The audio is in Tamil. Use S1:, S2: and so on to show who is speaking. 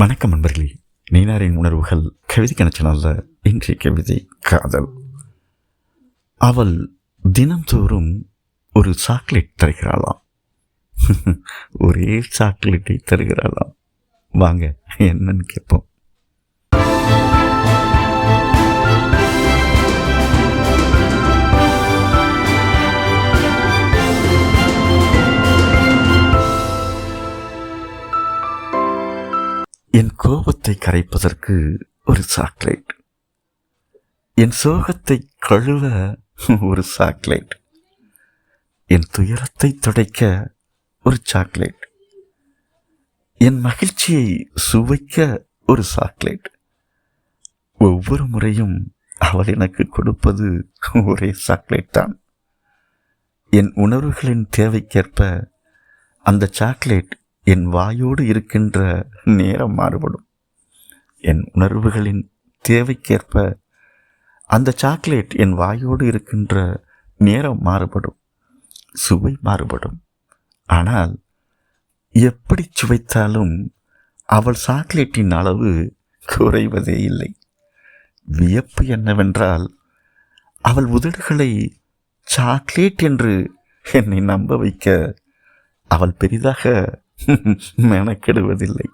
S1: வணக்கம் நண்பர்களே. நீனாரின் உணர்வுகள் கவிதை கணச்சனல்ல இன்றைய கவிதை காதல். அவள் தினம்தோறும் ஒரு சாக்லேட் தருகிறாளாம். ஒரே சாக்லேட்டை தருகிறாளாம். வாங்க என்னன்னு கேட்போம். என் கோபத்தை கரைப்பதற்கு ஒரு சாக்லேட். என் சோகத்தை கழுவ ஒரு சாக்லேட். என் துயரத்தை துடைக்க ஒரு சாக்லேட். என் மகிழ்ச்சியை சுவைக்க ஒரு சாக்லேட். ஒவ்வொரு முறையும் அவள் எனக்கு கொடுப்பது ஒரே சாக்லேட் தான். என் உணர்வுகளின் தேவைக்கேற்ப அந்த சாக்லேட் என் வாயோடு இருக்கின்ற நேரம் மாறுபடும். என் உணர்வுகளின் தேவைக்கேற்ப அந்த சாக்லேட் என் வாயோடு இருக்கின்ற நேரம் மாறுபடும். சுவை மாறுபடும். ஆனால் எப்படி சுவைத்தாலும் அவள் சாக்லேட்டின் அளவு குறைவதே இல்லை. வியப்பு என்னவென்றால் அவள் உதடுகளை சாக்லேட் என்று என்னை நம்ப வைக்க அவள் பெரிதாக മെനക്കെടുവതില്ലേ?